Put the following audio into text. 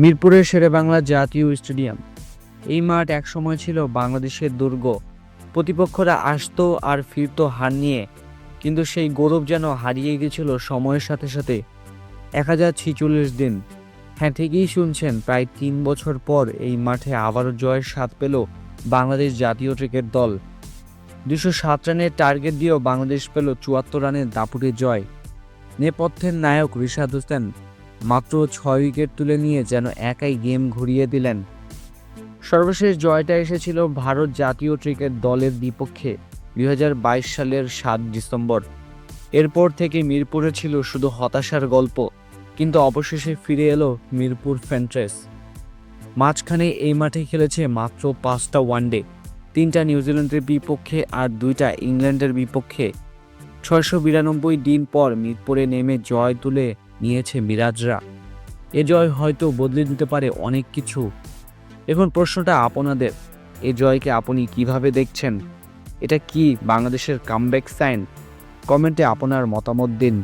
মিরপুরের শেরেবাংলা জাতীয় স্টেডিয়াম। এই মাঠ একসময় ছিল বাংলাদেশের দুর্গ। প্রতিপক্ষরা আসতো আর ফিরতো হার নিয়ে, কিন্তু সেই গৌরব যেন হারিয়ে গেছিল সময়ের সাথে সাথে। এক হাজার ছিচল্লিশ দিন। হ্যাঁ ঠিকই শুনছেন, প্রায় তিন বছর পর এই মাঠে আবারও জয়ের স্বাদ পেল বাংলাদেশ জাতীয় ক্রিকেট দল। দুশো সাত রানের টার্গেট দিয়েও বাংলাদেশ পেল চুয়াত্তর রানের দাপুটে জয়। নেপথ্যের নায়ক রিশাদ হোসেন মাত্র ছয় উইকেট তুলে নিয়ে যেন একাই গেম ঘুরিয়ে দিলেন। সর্বশেষ জয়টা এসেছিল ভারত জাতীয় ক্রিকেট দলের বিপক্ষে দু হাজার বাইশ সালের সাত ডিসেম্বর। এরপর থেকে মিরপুরে ছিল শুধু হতাশার গল্প, কিন্তু অবশেষে ফিরে এলো মিরপুর ফ্যান্ট্রেস। মাঝখানে এই মাঠে খেলেছে মাত্র পাঁচটা ওয়ানডে, তিনটা নিউজিল্যান্ডের বিপক্ষে আর দুইটা ইংল্যান্ডের বিপক্ষে। ছয়শো বিরানব্বই দিন পর মিরপুরে নেমে জয় তুলে নিয়েছে মিরাজরা। এ জয় হয়তো বদলে দিতে পারে অনেক কিছু। এখন প্রশ্নটা আপনাদের, এ জয়কে আপনি কীভাবে দেখছেন? এটা কি বাংলাদেশের কামব্যাক সাইন কমেন্টে আপনার মতামত দিন।